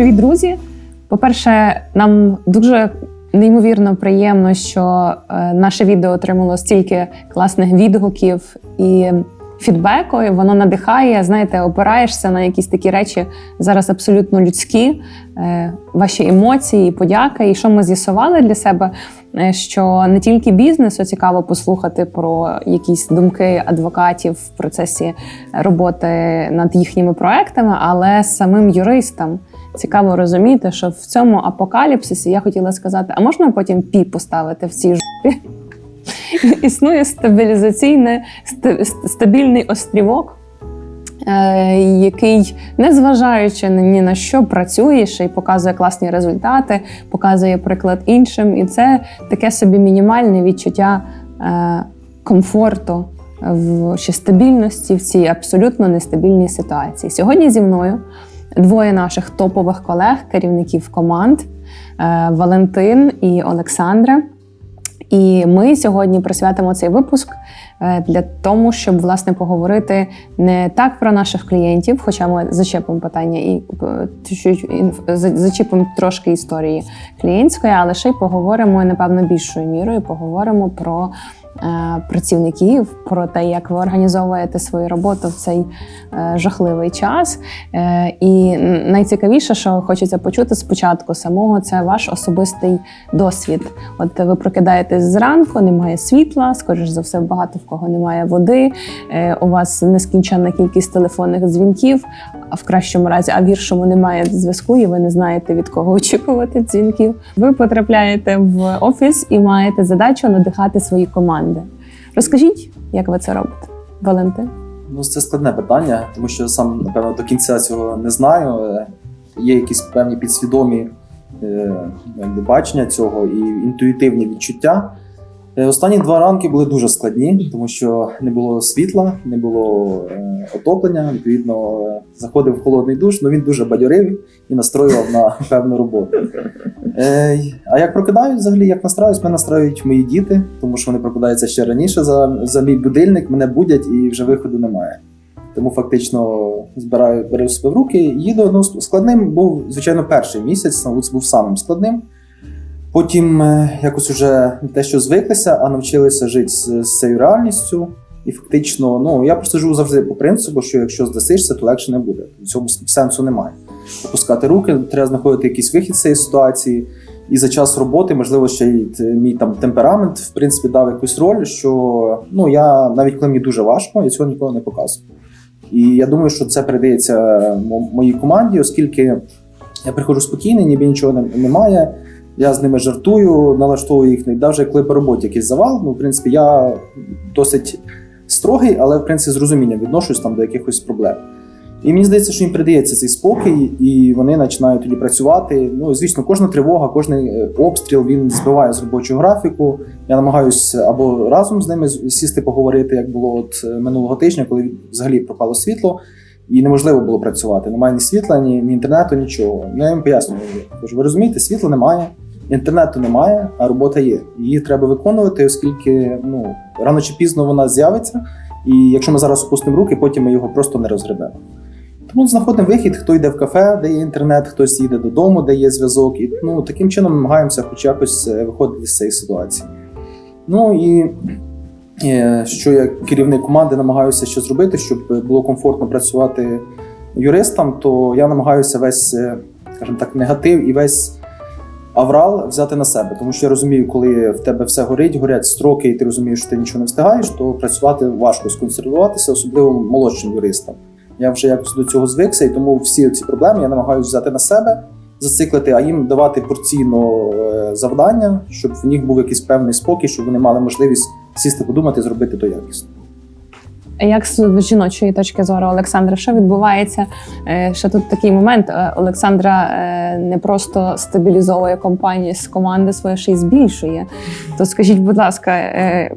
Привіт, друзі! По-перше, нам дуже неймовірно приємно, що е, наше відео отримало стільки класних відгуків і фідбеку. І воно надихає. Знаєте, опираєшся на якісь такі речі зараз абсолютно людські, е, ваші емоції, і подяка. І що ми з'ясували для себе, е, що не тільки бізнесу цікаво послухати про якісь думки адвокатів в процесі роботи над їхніми проектами, але самим юристам. Цікаво розуміти, що в цьому апокаліпсисі я хотіла сказати, а можна потім пі поставити в цій жопі? Існує стабілізаційний ста- стабільний острівок, е, який, незважаючи ні на що, працює ще й показує класні результати, показує приклад іншим. І це таке собі мінімальне відчуття е, комфорту в чи стабільності в цій абсолютно нестабільній ситуації. Сьогодні зі мною двоє наших топових колег, керівників команд е, Валентин і Олександра. І ми сьогодні присвятимо цей випуск е, для того, щоб власне поговорити не так про наших клієнтів, хоча ми зачепимо питання і е, зачепимо трошки історії клієнтської, але ще й поговоримо напевно більшою мірою. Поговоримо про працівників, про те, як ви організовуєте свою роботу в цей е, жахливий час. Е, І найцікавіше, що хочеться почути спочатку самого, це ваш особистий досвід. От ви прокидаєтесь зранку, немає світла, скоріш за все, багато в кого немає води. е, У вас нескінченна кількість телефонних дзвінків, а в кращому разі, а в гіршому немає зв'язку, і ви не знаєте від кого очікувати дзвінків. Ви потрапляєте в офіс і маєте задачу надихати свої команди. Розкажіть, як ви це робите, Валентин? Ну, це складне питання, тому що сам, напевно, до кінця цього не знаю. Є якісь певні підсвідомі е, бачення цього і інтуїтивні відчуття. Е, Останні два ранки були дуже складні, тому що не було світла, не було е, отоплення. Відповідно, е, заходив в холодний душ, але він дуже бадьорив і настроював на певну роботу. Е, а як прокидаюсь взагалі, як настраюсь, мене настраюють мої діти, тому що вони прокидаються ще раніше за, за мій будильник, мене будять і вже виходу немає. Тому фактично збираю, беру себе в руки, їду. Ну, складним був, звичайно, перший місяць, мабуть, був самим складним. Потім е, якось уже те, що звиклися, а навчилися жити з, з цією реальністю. І фактично, ну я просто живу завжди по принципу, що якщо здасишся, то легше не буде. В цьому сенсу немає. Опускати руки, треба знаходити якийсь вихід з цієї ситуації. І за час роботи, можливо, ще й мій там темперамент, в принципі, дав якусь роль, що ну я навіть коли мені дуже важко, я цього ніколи не показую. І я думаю, що це передається моїй команді, оскільки я приходжу спокійний, ніби нічого не- немає. Я з ними жартую, налаштовую їх. Навіть коли по роботі якийсь завал, ну, в принципі, я досить строгий, але в принципі з розумінням відношусь там до якихось проблем. І мені здається, що їм передається цей спокій, і вони починають тоді працювати. Ну, звісно, кожна тривога, кожен е, обстріл він збиває з робочого графіку. Я намагаюся або разом з ними сісти поговорити, як було от е, минулого тижня, коли взагалі пропало світло, і неможливо було працювати. Немає ні світла, ні, ні інтернету, нічого. Ну, Я їм пояснюю. Ви розумієте, світла немає, інтернету немає, а робота є. Її треба виконувати, оскільки ну, рано чи пізно вона з'явиться. І якщо ми зараз опустимо руки, потім ми його просто не розгребемо. Тому знаходимо вихід, хто йде в кафе, де є інтернет, хтось їде додому, де є зв'язок. І ну, таким чином намагаємося хоч якось е, виходити з цієї ситуації. Ну і е, що я керівник команди намагаюся ще зробити, щоб було комфортно працювати юристам, то я намагаюся весь, е, скажімо так, негатив і весь аврал взяти на себе. Тому що я розумію, коли в тебе все горить, горять строки, і ти розумієш, що ти нічого не встигаєш, то працювати важко сконцентруватися, особливо молодшим юристам. Я вже якось до цього звикся, і тому всі ці проблеми я намагаюся взяти на себе, зациклити, а їм давати порційно е, завдання, щоб в них був якийсь певний спокій, щоб вони мали можливість сісти, подумати, зробити то якісно. Як з жіночої точки зору, Олександра, що відбувається? Ще тут такий момент. Е, Олександра е, не просто стабілізовує компанію з команди своєї, ще й збільшує. То скажіть, будь ласка, е,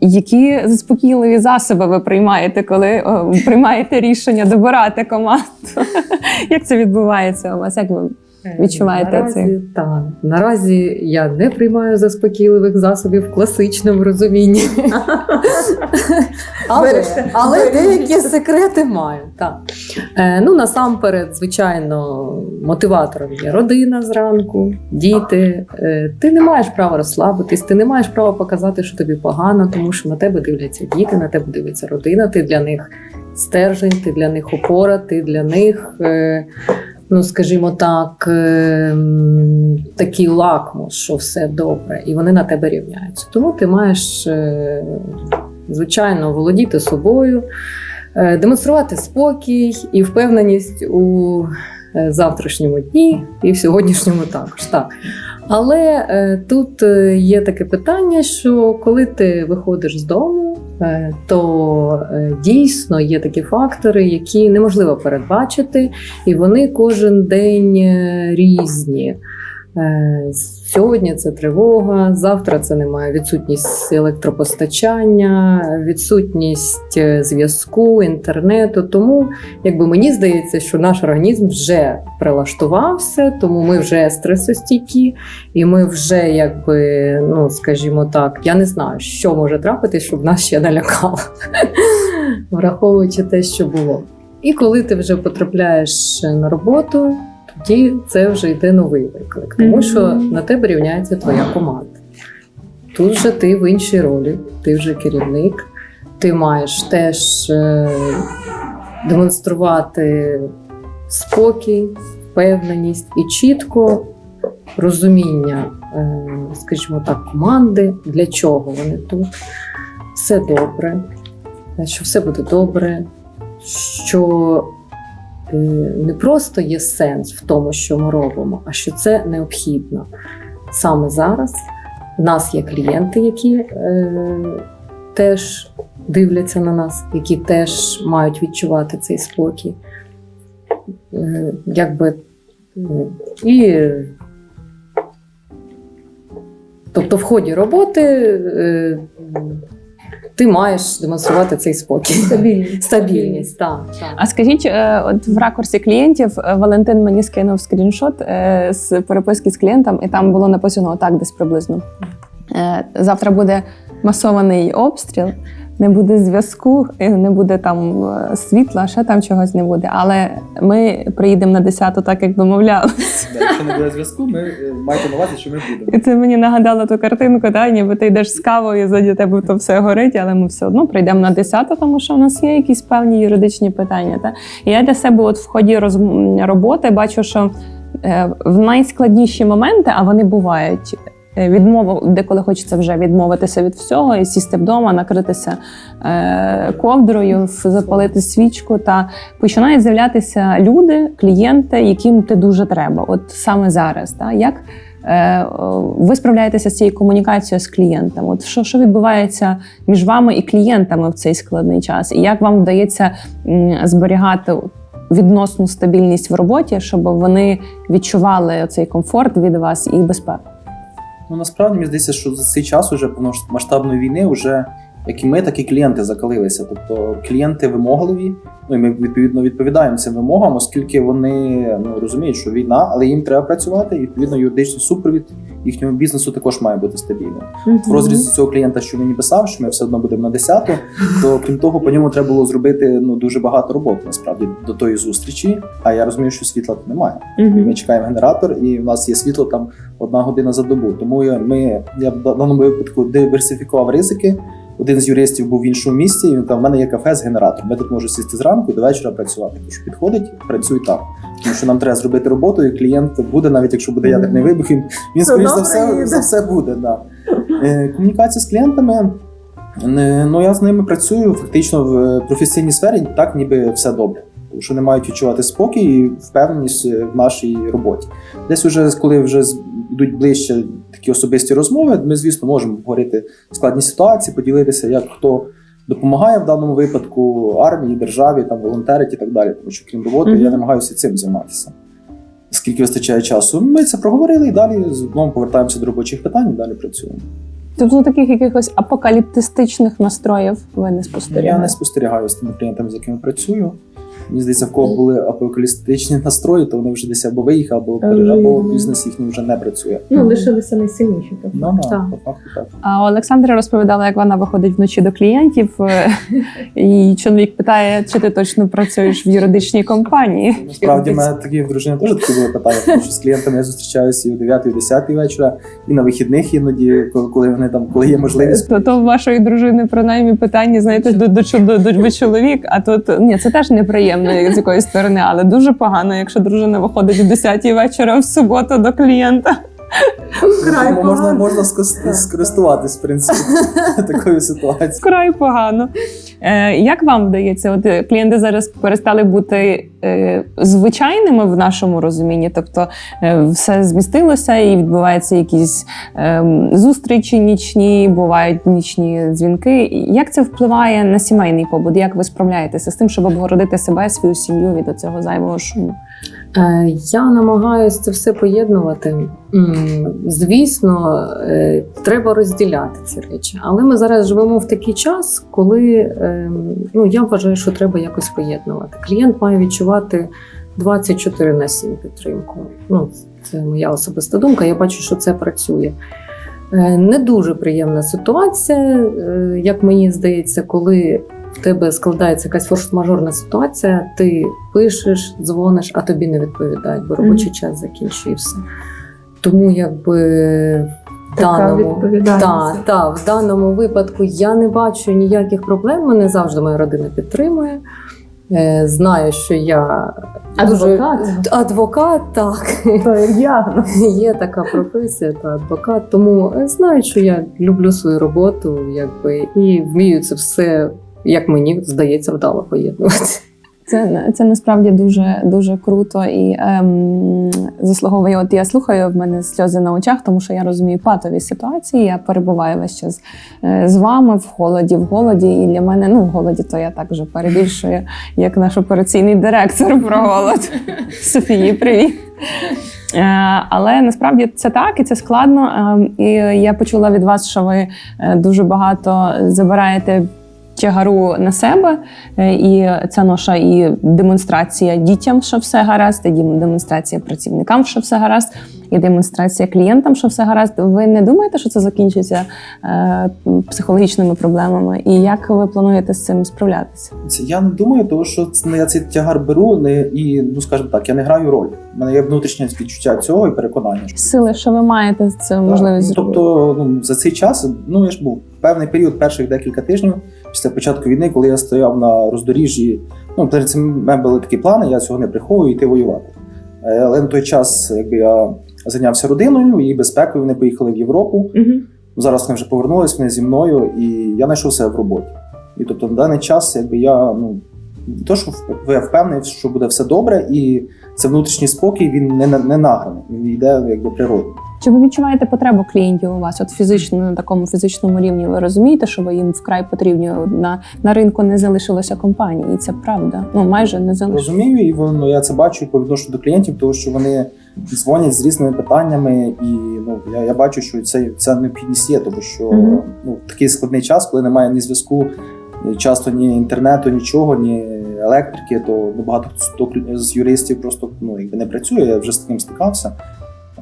які заспокійливі засоби ви приймаєте, коли приймаєте рішення добирати команду? Як це відбувається у вас? Як ви Відчуваєте наразі, Так, наразі я не приймаю заспокійливих засобів в класичному розумінні. Але, але деякі секрети маю. Так. Е, ну, насамперед, звичайно, мотиватором є родина зранку, діти. Е, ти не маєш права розслабитись, ти не маєш права показати, що тобі погано, тому що на тебе дивляться діти, на тебе дивиться родина, ти для них стержень, ти для них опора, ти для них. Е, Ну, скажімо так, е, такий лакмус, що все добре, і вони на тебе рівняються. Тому ти маєш, е, звичайно, володіти собою, е, демонструвати спокій і впевненість у е, завтрашньому дні і в сьогоднішньому також. Так. Але е, тут є таке питання, що коли ти виходиш з дому, то дійсно є такі фактори, які неможливо передбачити, і вони кожен день різні. Е, Сьогодні це тривога, завтра це немає відсутність електропостачання, відсутність е, зв'язку, інтернету. Тому, якби мені здається, що наш організм вже прилаштувався, тому ми вже стресостійкі, і ми вже, якби, ну скажімо так, я не знаю, що може трапитись, щоб нас ще налякало, враховуючи те, що було. І коли ти вже потрапляєш на роботу, тоді це вже йде новий виклик, тому що на тебе рівняється твоя команда. Тут же ти в іншій ролі, ти вже керівник, ти маєш теж е, демонструвати спокій, впевненість і чітко розуміння, е, скажімо так, команди, для чого вони тут. Все добре, що все буде добре, що не просто є сенс в тому, що ми робимо, а що це необхідно. Саме зараз в нас є клієнти, які е, теж дивляться на нас, які теж мають відчувати цей спокій. Е, якби, е, і, тобто, в ході роботи е, ти маєш демонструвати цей спокій. Стабільність. Стабільність, так. так. А скажіть, е, от в ракурсі клієнтів е, Валентин мені скинув скріншот е, з переписки з клієнтом, і там було написано так, десь приблизно. Завтра буде масований обстріл, не буде зв'язку, е, не буде там е, світла, ще там чогось не буде. Але ми приїдемо на 10 так як домовлялися. Якщо не буде зв'язку, ми е, маєте на увазі, що ми будемо. І це мені нагадало ту картинку, да, ніби ти йдеш з кавою, заді тебе то все горить, але ми все одно прийдемо на 10, тому що в нас є якісь певні юридичні питання. Та? І я для себе от в ході розм- роботи бачу, що в найскладніші моменти, а вони бувають. Е, Відмову, деколи хочеться вже відмовитися від всього і сісти вдома, накритися е, ковдрою, запалити свічку. Та починають з'являтися люди, клієнти, яким ти дуже треба. От саме зараз. Та? Як е, ви справляєтеся з цією комунікацією з клієнтом? От що, що відбувається між вами і клієнтами в цей складний час? І як вам вдається зберігати відносну стабільність в роботі, щоб вони відчували цей комфорт від вас і безпеку? Ну насправді мені здається, що за цей час уже повномасштабної війни вже як і ми, так і клієнти закалилися. Тобто клієнти вимогливі. Ну і ми відповідно відповідаємо цим вимогам, оскільки вони ну розуміють, що війна, але їм треба працювати. І відповідно юридичний супровід їхнього бізнесу також має бути стабільним. В розрізі цього клієнта, що мені писав, що ми все одно будемо на 10, то крім того, по ньому треба було зробити ну дуже багато роботи насправді до тої зустрічі. А я розумію, що світла тут немає. Ми чекаємо генератор, і в нас є світло там одна година за добу. Тому я, ми, я в даному випадку диверсифікував ризики. Один з юристів був в іншому місці, і він там в мене є кафе з генератором. Я тут можу сісти зранку і до вечора працювати. Кажу, підходить, працюй там. Тому що нам треба зробити роботу, і клієнт буде, навіть якщо буде ядерний вибух, він, він скоріш за все, за все буде. Да. Е, Комунікація з клієнтами. е, Ну я з ними працюю фактично в професійній сфері, так ніби все добре. Тому що вони мають відчувати спокій і впевненість е, в нашій роботі. Десь уже коли вже йдуть ближче такі особисті розмови, ми, звісно, можемо говорити складні ситуації, поділитися, як хто допомагає в даному випадку армії, державі, там волонтерить і так далі. Тому що крім роботи, Мгм. я намагаюся цим займатися. Скільки вистачає часу, ми це проговорили і далі знову повертаємося до робочих питань і далі працюємо. Тобто таких якихось апокаліптистичних настроїв ви не Я не спостерігаю з тими клієнтами, з якими працюю. Мені здається, в кого були апокалістичні настрої, то вони вже десь або виїхали, або, пере- або бізнес їхній вже не працює. Ну, лишилися найсильніші. Ну, да, Так. по факту так. А Олександра розповідала, як вона виходить вночі до клієнтів, е, і чоловік питає, чи ти точно працюєш в юридичній компанії. Насправді, в мене такі в дружини теж такі були питання, тому що з клієнтами я зустрічаюся і о 9 і 10 вечора, і на вихідних іноді, коли, вони там, коли є можливість. То, то у вашої дружини принаймні питання, знаєте, до, до, до, до, ви чоловік, а тут ні, це теж неприємно з якоїсь сторони, але дуже погано, якщо дружина виходить о 10 вечора в суботу до клієнта. Вкрай можна, погано. можна скористуватись, в принципі, такою ситуацією. Вкрай погано. Е, як вам вдається? От е, клієнти зараз перестали бути е, звичайними в нашому розумінні, тобто е, все змістилося і відбуваються якісь е, зустрічі нічні, бувають нічні дзвінки. Як це впливає на сімейний побут? Як ви справляєтеся з тим, щоб обгородити себе, свою сім'ю від цього зайвого шуму? Е, Я намагаюся це все поєднувати. Звісно, е, треба розділяти ці речі. Але ми зараз живемо в такий час, коли е, ну, я вважаю, що треба якось поєднувати. Клієнт має відчувати 24 на 7 підтримку. Ну, це моя особиста думка. Я бачу, що це працює. Е, Не дуже приємна ситуація, як мені здається, коли в тебе складається якась форс-мажорна ситуація, ти пишеш, дзвониш, а тобі не відповідають, бо робочий час закінчує і все. Тому якби в даному, та, та, в даному випадку я не бачу ніяких проблем. Мене завжди моя родина підтримує. Е, Знаю, що я Адвокат? дуже адвокат, так. То діагноз. Є така професія та адвокат. Тому е, знаю, що я люблю свою роботу, якби і вмію це все, як мені здається, вдало поєднувати. Це, це насправді дуже дуже круто і ем, заслуговує. От я слухаю, в мене сльози на очах, тому що я розумію патові ситуації. Я перебуваю весь час е, з вами в холоді, в голоді. І для мене ну в голоді, то я так вже перебільшую, як наш операційний директор про голод. Софії, привіт. Е, Але насправді це так і це складно. Ем, І я почула від вас, що ви е, дуже багато забираєте тягару на себе, Е, і ця ноша і демонстрація дітям, що все гаразд, і демонстрація працівникам, що все гаразд, і демонстрація клієнтам, що все гаразд. Ви не думаєте, що це закінчиться е, психологічними проблемами? І як ви плануєте з цим справлятися? Я не думаю, тому що я цей тягар беру не і ну скажімо так, я не граю роль. У мене є внутрішнє відчуття цього і переконання. що Сили, що ви маєте це можливість Ну, зробити? Тобто, ну, за цей час, ну я ж був певний період, перших декілька тижнів після початку війни, коли я стояв на роздоріжжі. Ну, перед цим мене були такі плани, я цього не приховую йти воювати. Е, Але на той час, якби я зайнявся родиною і безпекою, вони поїхали в Європу. Зараз вони вже повернулись, вони зі мною, і я знайшов себе в роботі. І тобто на даний час, якби я ну не то, що я впевнений, що буде все добре, і це внутрішній спокій, він не, не награний, він йде якби природно. Чи ви відчуваєте потребу клієнтів у вас? От фізично на такому фізичному рівні ви розумієте, що ви їм вкрай потрібні? На, на ринку не залишилося компаній, і це правда. Ну майже не залишилося. Розумію, і воно я це бачу по відношенню до клієнтів, тому що вони дзвонять з різними питаннями, і ну я, я бачу, що це ця необхідність є, тому що Мгм. ну в такий складний час, коли немає ні зв'язку, часто ні інтернету, нічого, ні електрики, то ну, багато хто з юристів просто ну якби не працює. Я вже з таким стикався.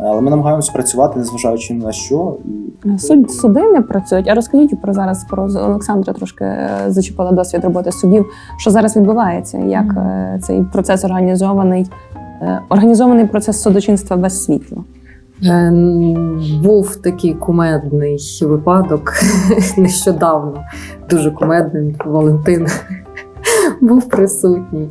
Але ми намагаємося працювати, незважаючи ні на що. І Суд, суди не працюють. А розкажіть про зараз про Олександра трошки е, зачепила досвід роботи судів. Що зараз відбувається? Як е, цей процес організований? Е, Організований процес судочинства без світла. Е, Був такий кумедний випадок нещодавно, дуже кумедний. Валентин був присутній.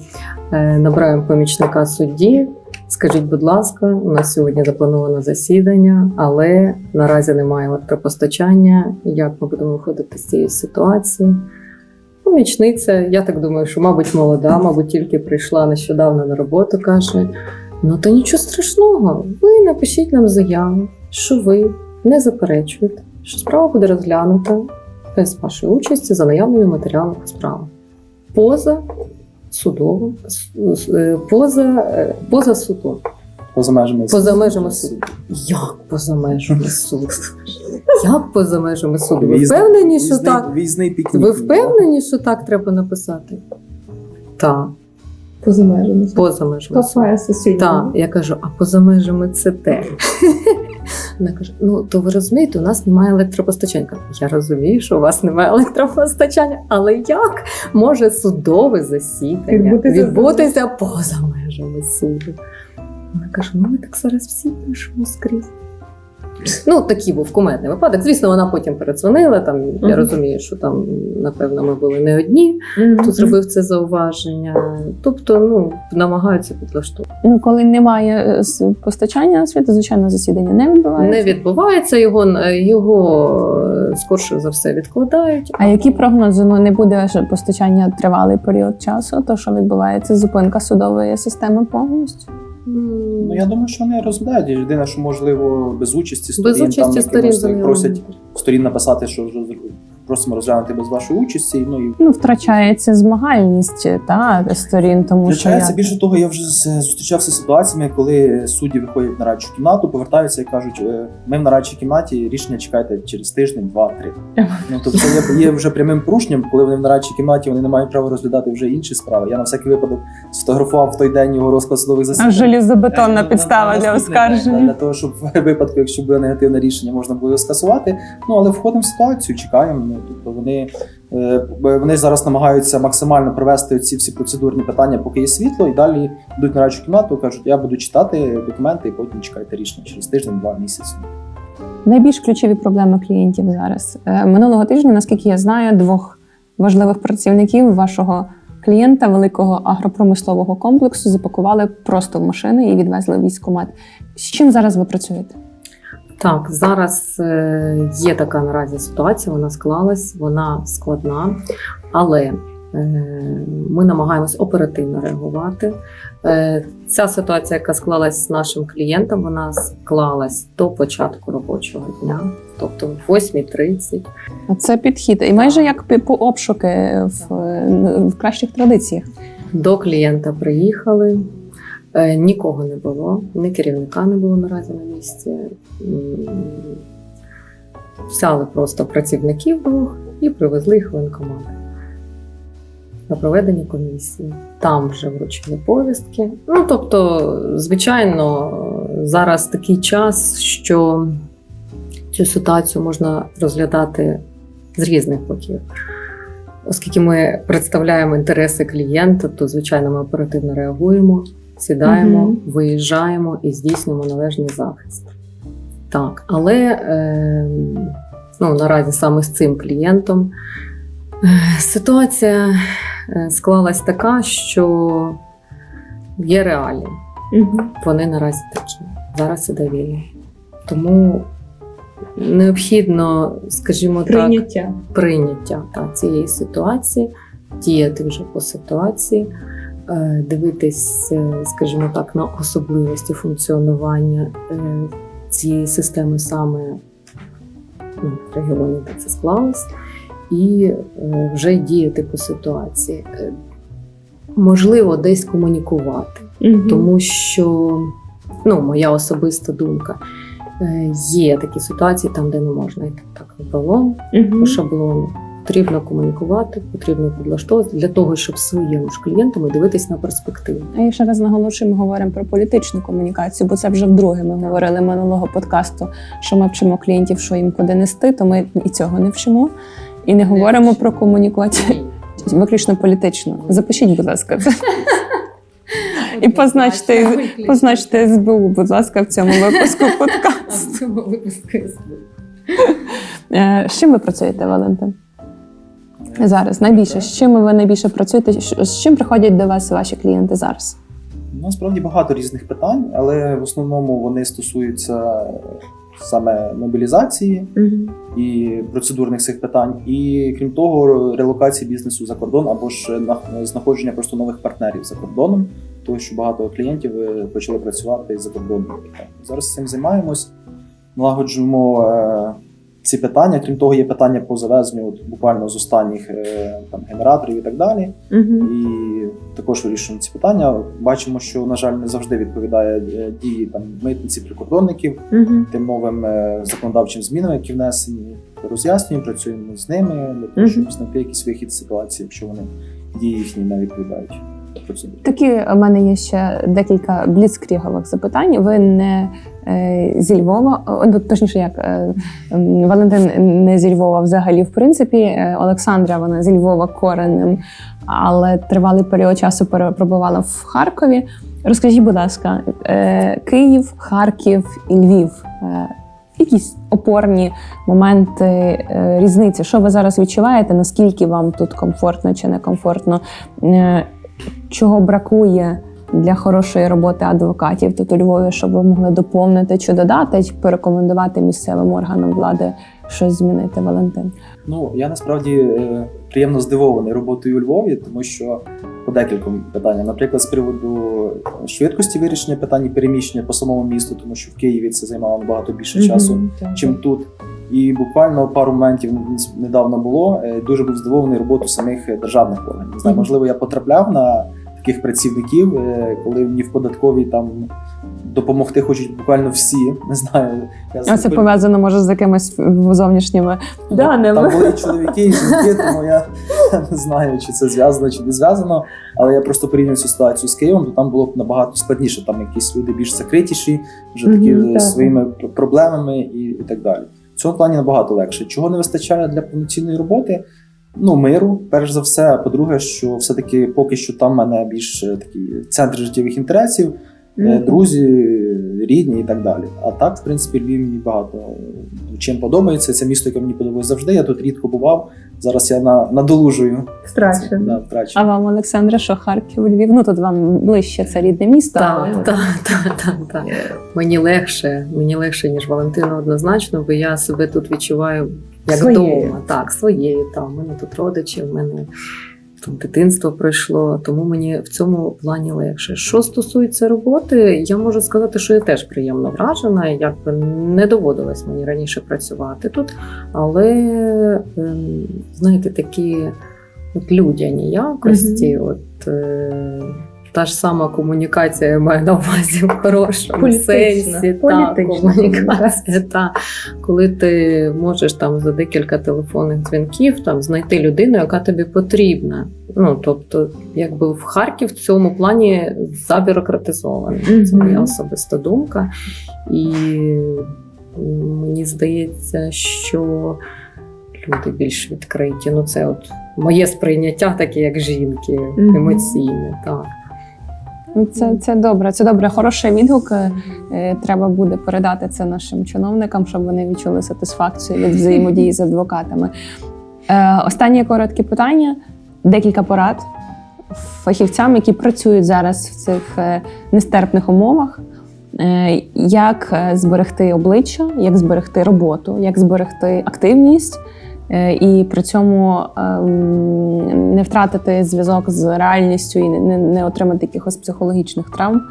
Е, Набираємо помічника судді. Скажіть, будь ласка, у нас сьогодні заплановано засідання, але наразі немає електропостачання. Як ми будемо виходити з цієї ситуації? Помічниця, я так думаю, що, мабуть, молода, мабуть, тільки прийшла нещодавно на роботу, каже: Ну, то нічого страшного. Ви напишіть нам заяву, що ви не заперечуєте, що справа буде розглянута без вашої участі за наявними матеріалами справи. Поза судовим, с- с- е, поза, е, поза судом, поза межами поза межами суду. Як поза межами суду? Як поза межами суду? Ви впевнені, що так? Ви впевнені, що так треба написати? Так. Поза межами. поза межами. Кафе сусіднє. Так, я кажу, а поза межами це те. Вона каже: ну то ви розумієте, у нас немає електропостачання. Я розумію, що у вас немає електропостачання, але як може судове засідання Відбутися відбутися поза межами суду? Вона каже: ну ми так зараз всі пишемо скрізь. Ну, такий був кумедний випадок. Звісно, вона потім передзвонила. Там я розумію, що там, напевно, ми були не одні, хто зробив це зауваження. Тобто, ну, намагаються підлаштувати. Ну, коли немає е, постачання світу, звичайно, засідання не відбувається. Не відбувається його, його е, скорше за все відкладають. А які прогнози? Ну не буде ж постачання тривалий період часу, то що відбувається зупинка судової системи повністю. Ну я думаю, що вони розглядають. Єдине, що можливо без участі сторін, Без участі там, сторін якимось, за просять сторін написати, що роз- просимо розглянути без вашої участі. Ну і Ну втрачається змагальність та сторін, тому що я... більше того, я вже зустрічався з ситуаціями, коли судді виходять в нарадчу кімнату, повертаються і кажуть: «Е, ми в нарадчій кімнаті рішення чекайте через тиждень, два-три. Ну тобто є, є вже прямим порушенням, коли вони в нарадчій кімнаті вони не мають права розглядати вже інші справи. Я на всякий випадок сфотографував в той день його розклад судових засідань. Желізобетонна Е, підстава на для наступний оскарження. Для того, щоб в випадку, якщо буде негативне рішення, можна було його скасувати. Ну але входимо в ситуацію, чекаємо. Ну, тобто вони, е, вони зараз намагаються максимально провести ці всі процедурні питання, поки є світло, і далі йдуть на радчу кімнату, кажуть, я буду читати документи, і потім чекайте рішення через тиждень, два місяці. Найбільш ключові проблеми клієнтів зараз Е, минулого тижня, наскільки я знаю, двох важливих працівників вашого клієнта великого агропромислового комплексу запакували просто в машини і відвезли військкомат. З чим зараз ви працюєте? Так, зараз е, є така наразі ситуація, вона склалась, вона складна, але е, ми намагаємось оперативно реагувати. Е, Ця ситуація, яка склалась з нашим клієнтом, вона склалась до початку робочого дня, тобто в 8.30. Це підхід, і майже як по обшуки в, в кращих традиціях. До клієнта приїхали. Е, Нікого не було, ні керівника не було наразі на місці. Взяли просто працівників двох і привезли їх в воєнкомат на проведення комісії. Там вже вручили повістки. Ну тобто, звичайно, зараз такий час, що цю ситуацію можна розглядати з різних боків. Оскільки ми представляємо інтереси клієнта, то звичайно ми оперативно реагуємо, сідаємо, Мгм. виїжджаємо і здійснюємо належний захист. Так, але е, ну, наразі саме з цим клієнтом е, ситуація е, склалась така, що є реалії. Мгм. Вони наразі такі. Зараз іде війна. Тому необхідно, скажімо так, Прийняття. прийняття та, цієї ситуації, діяти вже по ситуації, дивитись, е, скажімо так, на особливості функціонування е, цієї системи саме ну, в регіоні, де це склалось, і е, вже діяти по ситуації. Е, Можливо, десь комунікувати. Мгм. Тому що ну, моя особиста думка. е, Є такі ситуації, там, де не можна йти так напролом, Мгм. по шаблону. Потрібно комунікувати, потрібно підлаштовувати для того, щоб своєму ж клієнтами дивитись на перспективу. А я ще раз наголошую, ми говоримо про політичну комунікацію, бо це вже вдруге ми говорили минулого подкасту, що ми вчимо клієнтів, що їм куди нести, то ми і цього не вчимо. І не говоримо про комунікацію виключно політично. Запишіть, будь ласка. І позначте, позначте СБУ, будь ласка, в цьому випуску подкасту. в цьому випуску. Е, З чим ви працюєте, Валентин? Зараз найбільше. З чим ви найбільше працюєте? З чим приходять до вас ваші клієнти зараз? Насправді багато різних питань, але в основному вони стосуються саме мобілізації і процедурних цих питань, і крім того, релокації бізнесу за кордон або ж знаходження просто нових партнерів за кордоном, тому що багато клієнтів е, почали працювати за кордоном. Зараз цим займаємось, налагоджуємо е, ці питання. Крім того, є питання по завезенню от, буквально з останніх е, там генераторів і так далі. Мгм. І також вирішуємо ці питання. Бачимо, що на жаль не завжди відповідає е, дії там митниці прикордонників Мгм. тим новим е, законодавчим змінам, які внесені. Роз'яснюємо, працюємо з ними для того, щоб знайти якийсь вихід з ситуації, якщо вони дії їхні не відповідають. Такі у мене є ще декілька бліцкрігових запитань. Ви не зі Львова, ну, точніше, як е, Валентин не зі Львова взагалі, в принципі. Е, Олександра вона зі Львова коренем, але тривалий період часу перебувала в Харкові. Розкажіть, будь ласка, е, Київ, Харків і Львів. Е, якісь опорні моменти е, різниці. Що ви зараз відчуваєте? Наскільки вам тут комфортно чи некомфортно? Е, чого бракує для хорошої роботи адвокатів тут у Львові, щоб ви могли доповнити чи додати, чи порекомендувати місцевим органам влади щось змінити, Валентин? Ну я насправді е, приємно здивований роботою у Львові, тому що по декільком питанням. Наприклад, з приводу швидкості вирішення питань переміщення по самому місту, тому що в Києві це займало набагато більше часу, чим тут. І буквально пару моментів недавно було. Е, Дуже був здивований роботою самих е, державних органів. Не знаю, можливо, я потрапляв на таких працівників, е, коли мені в податковій там допомогти хочуть буквально всі. Не знаю. Я А це пов'язано може з якимись зовнішніми даними. там були чоловіки і жінки, тому я не знаю, чи це зв'язано, чи не зв'язано. Але я просто порівнюю цю ситуацію з Києвом, то там було б набагато складніше. Там якісь люди більш закритіші, вже такі Мгм, з так. своїми проблемами і, і так далі. В цьому плані набагато легше. Чого не вистачає для повноцінної роботи? Ну, миру, перш за все. А по-друге, що все-таки поки що там в мене більш е, такий центр життєвих інтересів, е, друзі, рідні і так далі. А так, в принципі, Львів мені багато е, чим подобається. Це місто, яке мені подобається завжди. Я тут рідко бував. Зараз я на, надолужую. Страшно. Да, А вам, Олександра, що Харків, Львів? Ну тут вам ближче це рідне місто. Так, але- так, так, так. Мені легше, мені легше, ніж Валентину, однозначно, бо я себе тут відчуваю як вдома. Так, своєю. Там. У мене тут родичі, в мене там дитинство пройшло, тому мені в цьому плані легше. Що стосується роботи, я можу сказати, що я теж приємно вражена. Якби не доводилось мені раніше працювати тут, але ем, знаєте, такі от людяні якості, от. Та ж сама комунікація я маю на увазі в хорошому Політична. сенсі. Політична комунікація. комунікація. Та, коли ти можеш там за декілька телефонних дзвінків там знайти людину, яка тобі потрібна. Ну тобто, якби в Харків в цьому плані забюрократизований. Це моя особиста думка. І мені здається, що люди більш відкриті. Ну, це от моє сприйняття, таке як жінки, емоційне. Так. Ну, Це, це добре, це добре. Хороший відгук. Е, Треба буде передати це нашим чиновникам, щоб вони відчули сатисфакцію від взаємодії з адвокатами. Е, Останнє коротке питання: декілька порад фахівцям, які працюють зараз в цих е, нестерпних умовах. Як зберегти обличчя, як зберегти роботу, як зберегти активність, і при цьому ем, не втратити зв'язок з реальністю і не- отримати якихось психологічних травм.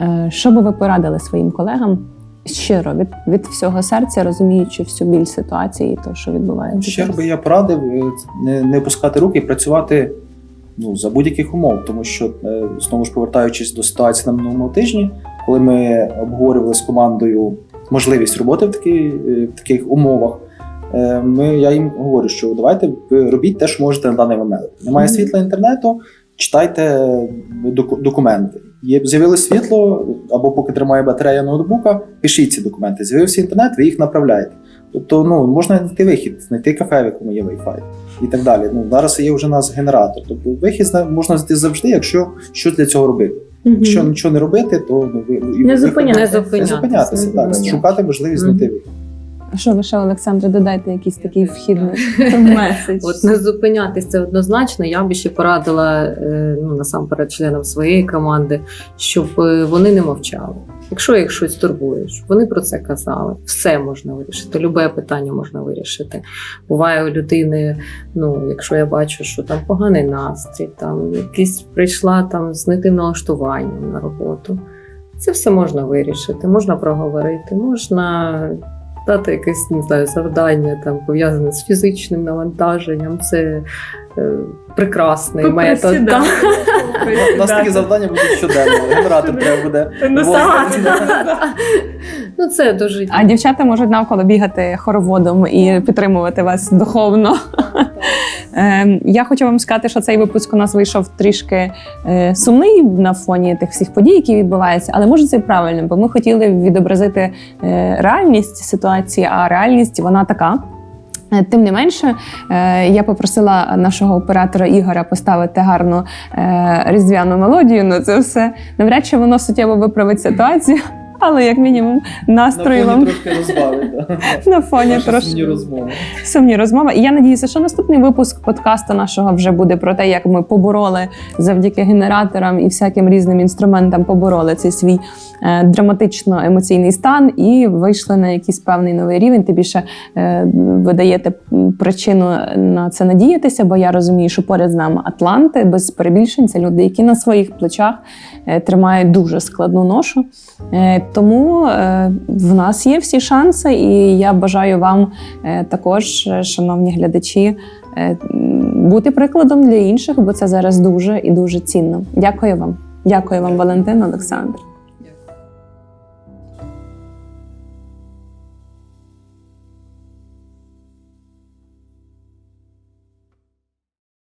Е, Що би ви порадили своїм колегам щиро від, від всього серця, розуміючи всю біль ситуації, і то, що відбувається? Ще би я порадив е, не, не опускати руки і працювати ну, за будь-яких умов, тому що е, знову ж повертаючись до ситуації на минулому тижні, коли ми обговорювали з командою можливість роботи в, такі, е, в таких умовах. Е, Ми, я їм говорю, що давайте робіть те, що можете на даний момент. Немає світла інтернету, читайте доку- документи. Є з'явилось світло, або поки тримає батарея ноутбука, пишіть ці документи. З'явився інтернет, ви їх направляєте. Тобто, ну можна знайти вихід, знайти кафе, в якому є Wi-Fi і так далі. Ну зараз є вже у нас генератор. Тобто вихід можна знайти завжди, якщо що для цього робити. Якщо нічого не робити, то ну, ви Не зупинятися. Не не зупинятися. зупинятися, так шукати можливість знайти вихід. Що ви ще, Олександре, додайте якийсь такий вхідний меседж? От не зупинятись це однозначно. Я б ще порадила е, ну, насамперед членам своєї команди, щоб е, вони не мовчали. Якщо їх щось турбує, щоб вони про це казали. Все можна вирішити, любе питання можна вирішити. Буває у людини, ну якщо я бачу, що там поганий настрій, там якийсь прийшла там з не тим налаштуванням на роботу. Це все можна вирішити, можна проговорити, можна дати якесь не знаю, завдання там пов'язане з фізичним навантаженням. Це е, прекрасний метод. Да. У нас такі завдання будуть щоденно. Генератор треба буде. Ну. Ну це дуже А дівчата можуть навколо бігати хороводом і підтримувати вас духовно. Е, Я хочу вам сказати, що цей випуск у нас вийшов трішки е, сумний на фоні тих всіх подій, які відбуваються, але може це і правильно, бо ми хотіли відобразити е, реальність ситуації, а реальність вона така. Е, Тим не менше, я попросила нашого оператора Ігоря поставити гарну різдвяну мелодію на це все. Навряд чи воно суттєво виправить ситуацію, але як мінімум настрою На вам трошки розбавить. на фоні трошки сумні розмови. сумні розмови. І я надіюся, що наступний випуск подкасту нашого вже буде про те, як ми побороли завдяки генераторам і всяким різним інструментам побороли цей свій е, драматично емоційний стан і вийшли на якийсь певний новий рівень. Ти більше е, ви даєте причину на це надіятися, бо я розумію, що поряд з нами Атланти без перебільшень. Це люди, які на своїх плечах е, тримають дуже складну ношу. Тому е, в нас є всі шанси, і я бажаю вам е, також, е, шановні глядачі, бути прикладом для інших, бо це зараз дуже і дуже цінно. Дякую вам. Дякую вам, Валентин, Олександр.